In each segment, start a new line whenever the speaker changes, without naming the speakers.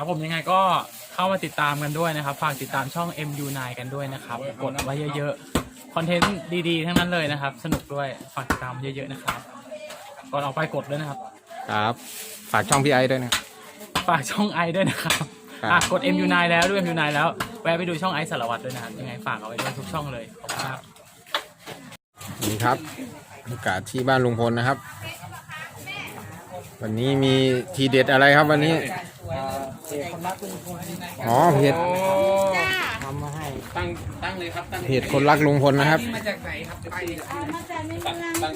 ครับผมยังไงก็เข้ามาติดตามกันด้วยนะครับ ฝากติดตามช่อง MU9 กันด้วยนะครับ กดไว้เยอะๆ คอนเทนต์ดีๆ ทั้งนั้นเลยนะครับ สนุกด้วย ฝากติดตามเยอะๆนะครับ ก่อนออกไปกดด้วยนะครับ
ครับ ฝากช่องพี่ไอ้ด้วยนะ
ฝากช่องไอด้วยนะครับ
ครับ
อะกด MU9 แล้วด้วย MU9 แล้ว แวะไปดูช่องไอสารวัตรด้วยนะครับยังไงฝากเอาไว้ด้วยทุกช่องเลย ขอบคุณครับ
นี่ครับอากาศที่บ้านลุงพลนะครับ วันนี้มีทีเด็ดอะไรครับวันนี้ อ๋อเพจ
ตั้งตั้งเลยครับตั้ง
เพจคนรักลุงพลนะครับ
มาจากไหนครับไป
เอามาจากในเมือง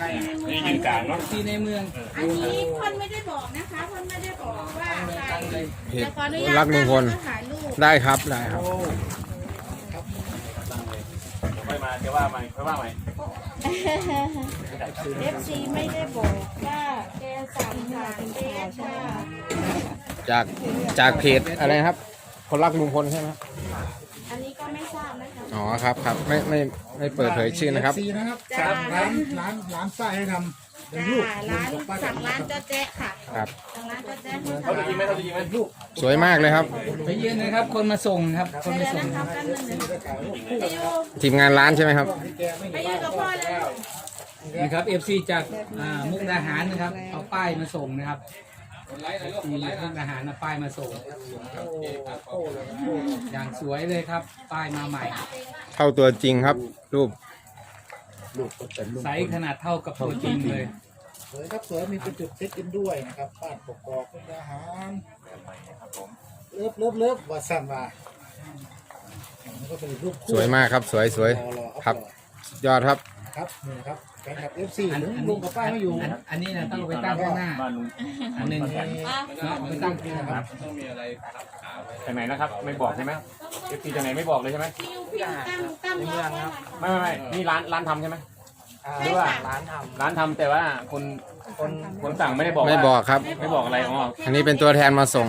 ค่ะ
นี่ยืนกลางเนาะที่ในเมือง
อันนี้คนไม่ได้บอกนะคะคนไม่ได้บอกว่าใคร
เพจ
แต่ขออนุ
คน
ญาต
รักลุงพล
ตั้ถ่ายรูป
ได้ครับได้ครับ
ไปมาเดี๋ยวว่าใหม่ไปว่าใหม่
เอฟซีไม่ได้บอกว่าแกสั่งผ่านเฟซค่ะ
จากจากเพจอะไรนะครับ คนรักลุงพลใช่ไหมครับ
อันนี้ก็ไม่ทราบนะคะ
อ๋อครับครับไม่ไม่ไม่เปิดเผยชื่อนะครับ
ซีนะครับ
จ้า
ร้านร้านร้านป้าให้ทำเป็นรูป
ร้านสั่งร้านเจ้าแจ๊ะค่ะ
ครับ
สั่งร้านเจ้าแจ๊ะให้
เขาจะยิงไหม
ทำ
เขาจะยิงไหมลูก
สวยมากเลยครับ
ไปยืนนะครับ คนมาส่งครับ คน
เดี๋
มา
ยว
ส่ง
นะครับแป๊บนึงนะไปอยู่
ทีมงานร้านใช่ไหมครับ
ไปอยู่กับพ่อแล้ว
นะครับ FC จากอ่ามุกดาหารนะครับ เอาป้ายมาส่งนะครับ มีมุกดาหารเอาป้ายมาส่งอย่างสวยเลยครับ ป้ายมาใหม่
เท่าตัวจริงครับ รูป
ไซส์ขนาดเท่ากับตัวจริงเลย
สวยครับสวยมีเป็นจุดเช็คอินด้วยนะครับบ้านปกกอกเป็นอาหารเลิฟเลิฟเลิฟวัดสันว่าแล้วก็เป็นรูปคู่
สวยมากครับ สวยสวย
รอรอ
ครับสุดยอดครับ
ครับนี่นะครับ แฟนคลับเอฟซี
อัน
หรือ
อัน
ลุ
นี้
งกับป้าไม่อยู่
อันอันนี้นะต้องเอาไปตั้งข้างหน้าอันหนึ่งเอาไปตั้งข้างหน้าครับ
จากไหนนะครับ ไม่บอกใช่ไหมเอฟซีจากไหนไม่บอกเลยใช่ไหม
พิวพิวตั้งตั้งรถไว้ค่ะ
ไม่ไม่ไม่นี่ร้านร้านทำใช่ไหม
ใช่ค่ะ
ร้านทำแต่ว่าคนคนคนสั่งไม่ได้บอก
ไม่
ว่า
บอกครับ
ไม่บอกอะไรอ๋อ
อันนี้เป็นตัวแทนมาส่ง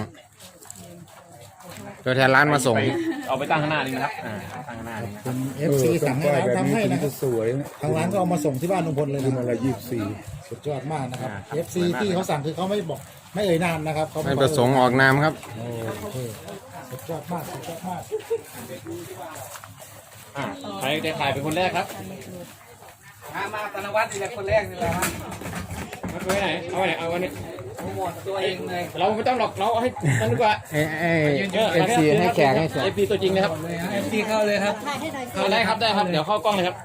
ตัวแทนร้านมาส่ง
ไปเอาไปตั้งข้างหน้านี่นะครับอ่าตั้งข้างหน้านี่นะ
เป็นเอฟซีสั่งให้ร้านทำให้นะครับสวยทางร้านก็เอามาส่งที่บ้านลุงพลเลยนะอะไรยี่สี่สุดยอดมากนะครับ เอฟซีที่เขาสั่งคือเขาไม่บอกไม่เอ่ยนามนะครับเขา
ไม่
บอก
ประสงค์ออกนามครับ
โอเคสุดยอดมากสุดยอดมาก
อ่าใครจะถ่ายเป็นคนแรกครับ
มามาธนวัฒน์นี่แหละคนแรกนี่แหละครับ
เอาไว้ไหนเอาไว้ไหนเอาไว้นี่
โปรโมทตัวเองเลย
เราไม่ต้องหรอกเราเอาให้นั่นดีกว่า
เอเอเอฟซีให้แขกให้แขก
เอฟซีตัวจริงนะครับ
เลยครับ FC เข้าเลยครับ
ถ่ายให้หน่อยสิ
เอาได้ครับได้ครับเดี๋ยวเข้ากล้องเลยครับ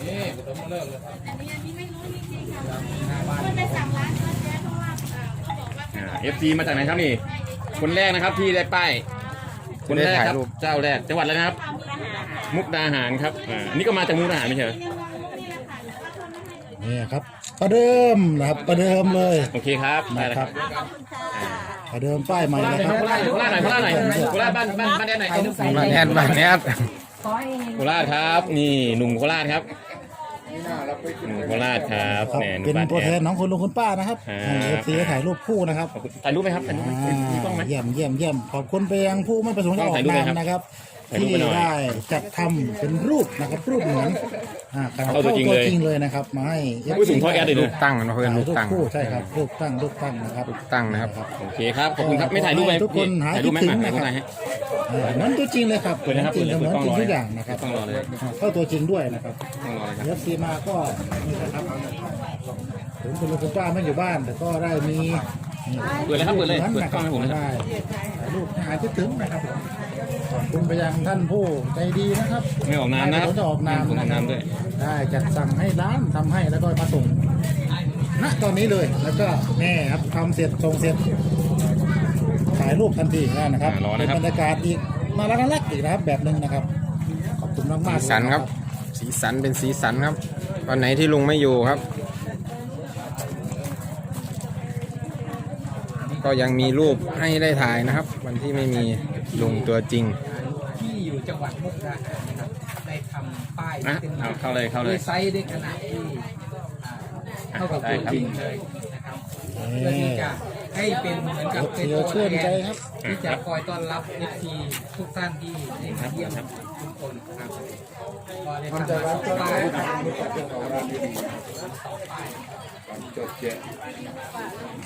นี่ผมเริ่มเลย
อันนี้อันนี้ไม่รู้จริงๆค่ะก็ไปสั่งร้านเจ้าแจ๊ะเพราะว่าเอ่อเขาบอกว่าถ้า
เอฟซีมาจากไหนครับนี่คนแรกนะครับที่ได้ป้ายคนแรกครับเจ้าแรกจังหวัดอะไรนะครับ
ทำร้านอาหารค่ะ
มุกดาหารครับอ่าอันนี้ก็มาจากมุกดาหารไม่ใช่เหรอ
ยังมองนี่แหละค่ะแล้วก็ทำให้หน่อย
นี่ครับ ประเดิมนะครับประเดิมเลย
โอเคครับได้แล้วครับ
ขอบคุณค่ะ
ประเดิมป้ายใหม่นะครับ
โคราชโคราชหน่อยโคราชหน่อยโคราชบ้านบ้านบ้านแดนไหนครับ
มาแอดมาแอด
โคราชครับ นี่หนุ่มโคราชครับหนุ่มโคราชครับ
ครับ
แหมห
เป็น
บ้า
ตัวแทน
แอ
ของคุณลุงคุณป้านะครับ
ครับ
เอฟซีถ่ายรูปคู่นะครับ
ขอบคุณถ่ายรูปไหมครับถ่ายรูปไหม
อ่า
มีกล้องไหม
เยี่ยมเยี่ยมเยี่ยมขอบคุณไปยังผู้ไม่ประสงค์จะออก
ถ่ายรูปไหม
นาม
ครับ
นะครับ
ถ่ายรูป
ที่
ไปหน่อย
ได้จัดทำเป็นรูปนะครับรูปเหมือนอ่า
เข้าตัวจริงเลย
จริงเลยนะครับมาให้
ผู้สูงท่อแอดเลย
รู
ดู
ปตั้งนะเพื่อน
ถ่าย
รู
รู
ป
ป
ตั้ง
คู่ใช่ครับรูปตั้งรูปตั้งนะครับ
รูปตั้งนะครับ
โอเคครับ ขอบคุณครับไม่ถ่ายรูปไหม
ทุกคนหาย
ถ่ายรูปไหม
คิดถึง
ถ่ายรูปไหน
นะครับ
ฮะ
เออเหมือนตัวจริงเลยครับ
เปิดนะครับ
จริง
เปิด
เห
เลย
มือน
เปิด
จริง
กล้องรอ
ทุกอย่างนะครับ
ต้องรอเลย
เข้าตัวจริงด้วยนะครับ
ต้องรอเลยครับ
เอฟซีมาก็นี่นะครับถึงคุณลุงคุณป้าไม่อยู่บ้าน แต่ก็ได้มีนี่
เปิดเลยครับเปิดเลย
นั้น
เปิด
นะ
กล้องให้ผมเลยครับ
ได้ถ่ายรูปให้หายคิดถึงนะครับผมขอบ คุณไปยังท่านผู้ใจดีนะครับ
ไม่ออกนามนะครับ
ไม่จะออกนาม
ไม่ออกนามด้วย
ได้จัดสั่งให้ร้านทำให้แล้วก็มาส่งณตอนนี้เลยแล้วก็แน่ครับทำเสร็จส่งเสร็จถ่ายรูปทันทีนะครับ
อ่ารอ
เป็
นะ
น
ครับ
บรรยากาศอีกมาแล้วกันแรกอีกนะครับแบบหนึ่งนะครับ ขอบคุณมาก
สี
มากๆ
สันครับ สีสันเป็นสีสันครับวันไหนที่ลุงไม่อยู่ครับ ก็ยังมีรูปให้ได้ถ่ายนะครับ วันที่ไม่มีลุงตัวจริง
ที่ อยู่จังหวัดมุกดาหารนะครับได้ทำป้าย
นะ
ขึ้น
เอา
มา
เข้าเลยเข้าเลย
ด้วยไซส์ได้ขนาดที่อ่าเท่ากับตัวจริงเลยนะครับเพื่อที่จะให้เป็นเหมือนกับเป็น
เดี๋ยว
ตัว
ชื่น
แท
ใจ
น
ครับ
ที่จะคอยต้อนรับเอฟซีทุกท่านที่ได้มาเยี่ยมทุกคนครับก็ได้ทำมาสองป้าย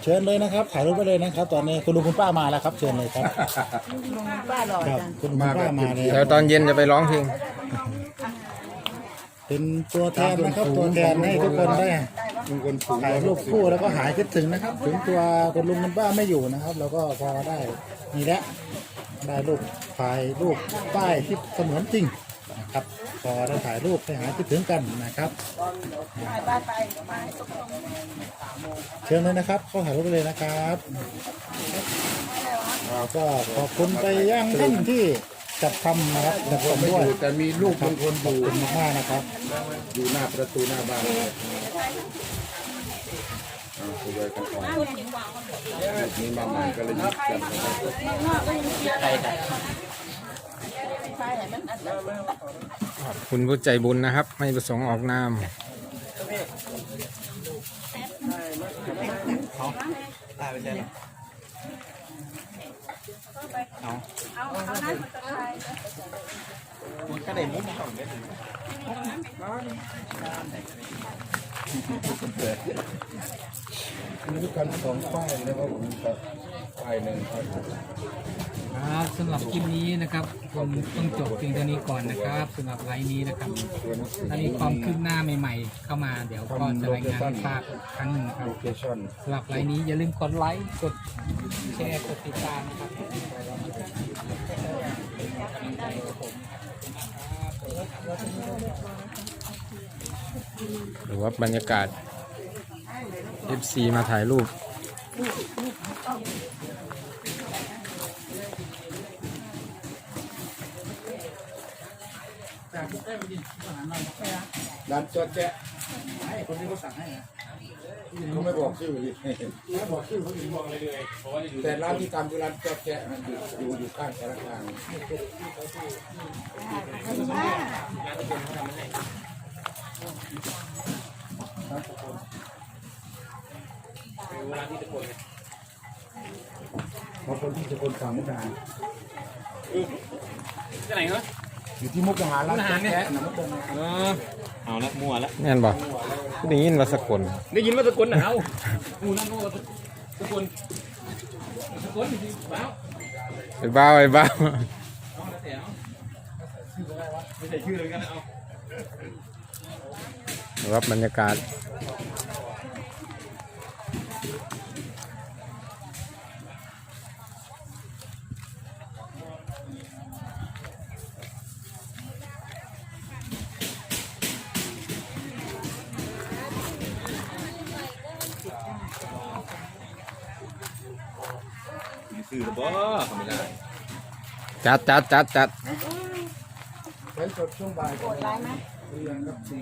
เชิญเลยนะครับ ถ่ายรูปไปเลยนะครับ ตอนนี้คุณลุงคุณป้ามาแล้วครับ เชิญเลยครับ
ลุงป้าหล่อ
ครับ
จัง
คุณลุงคุณป้ามาเลย
เดี๋ยวตอนเย็นจะไปร้องเพลง
เป็นตัวแทนนะครับตัวแทนให้ทุกคนได้ถ่ายรูปคู่แล้วก็หายคิดถึงนะครับ ถึงตัวคุณลุงคุณป้าไม่อยู่นะครับ เราก็พอได้ นี่แหละได้รูปถ่ายรูปป้ายที่เสมือนจริงนะครับพอได้ถ่ายรูปให้หายคิดถึงกันนะครับเชิญเลยนะครับ เข้าถ่ายรูปไปเลยนะครับก็ขอบคุณไปยังท่านที่จัดทำนะครับจัดทำด้วย
แต่มีลูกบางคน
ขอบคุณมากๆนะครับ
อยู่หน้าประตูหน้าบ้านเอา คุยกันก่อนนี่มาใหม่ก็เลยยิบกันนะครับ
ขอบคุณผู้ใจบุญนะครับ ไม่ประสงค์ออกนาม
มีกั นสองป้ายนะครับผมครับป้ายหนึ่งครับ
ครับสำหรับคลิปนี้นะครับผมต้องจบเพียงเท่านี้ก่อนนะครับสำหรับไลฟ์นี้นะครับถ้ามีความคืบหน้าใหม่ๆ เข้ามาเดี๋ยวก็จะรายงานให้ทราบอีกครั้งหนึ่งครับ
โลเคชั่น
สำหรับไลน์นี้อย่าลืมกดไลค์กดแชร์กดติดตามนะครับ
หรือว่าบรรยากาศ FC มาถ่ายรูป
ร้านจอดแจ๊ะ
ให้คนที่เขาสั่งให้นะ
เขาไม่บอกชื่อเลย
ถ้าบอกชื่อเขาถึงบอกเลยเลย
แต่ร้านที่ทำคือร้านจอดแจ๊ะอยู่อยู่อยู่ข้างสารกลางบางคนที่ จะคนฝั่งมุกดาหาร
ที่ไหนเหรอ
อยู่ที่มุกดาหารร้านจอดแจ๊ะนะมุกดาหาร
เออเอาละมั่วละ
แน่นบอกได้ยินว่าสกล
ได้ยินว่าสกุลหนาวกูนั่นก็สกุลสกุลจริงเปล่า
ไอ้บ้าไอ้บ้า
ไม่ใส่ชื่อเลยกันเอา
หรือว่าบรรยากาศ
สื่อหรือเปล่าไม่ได้
จัดจัดจัดจัด
ไว้สดช่วงบ่าย
กดไลค์ไหม
เรียนครับ